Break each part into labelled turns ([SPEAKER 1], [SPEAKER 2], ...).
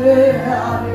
[SPEAKER 1] 내 안에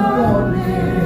[SPEAKER 1] morning.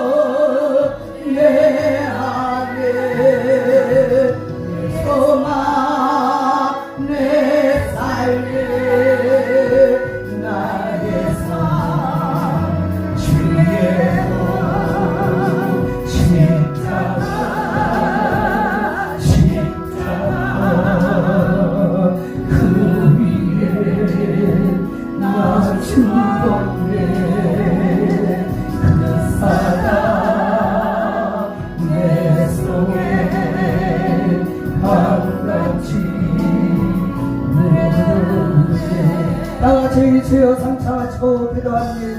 [SPEAKER 1] 주여 상차하시고 기도합니다.